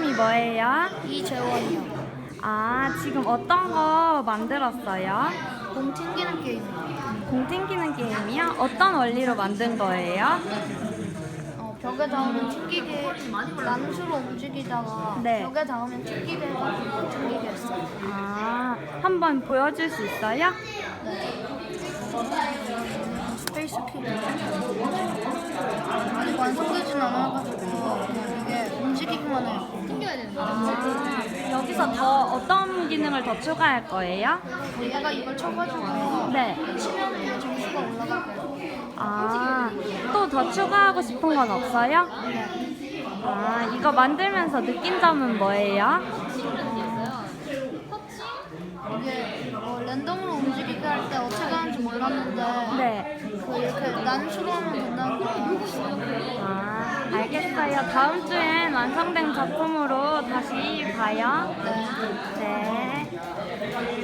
이름이 뭐예요? 이재원이요. 아, 지금 어떤 거 만들었어요? 공 튕기는 게임이요. 공 튕기는 게임이요? 어떤 원리로 만든 거예요? 어, 벽에 닿으면 튕기게 난수로 움직이다가 네. 벽에 닿으면 튕기게 해가지고 튕기게 했어요. 아, 한번 보여줄 수 있어요? 네. 스페이스 키를 아직 완성되진 않아가지고 그냥 이게 움직이기만 해요. 튕겨야 되는데. 아, 여기서 더 어떤 기능을 더 추가할 거예요? 얘가 이걸 쳐가지고 네. 치면 점수가 올라갈 거예요. 아, 또 더 추가하고 싶은 건 없어요? 네. 아, 이거 만들면서 느낀 점은 뭐예요? 이게 어, 랜덤으로 움직이게 할 때 어떻게 하는지 몰랐는데 네. 그 이렇게 난수로 하면 된다는 걸 알았어요. 아, 알겠어요. 다음 주엔 완성된 작품으로 다시 봐요. 네.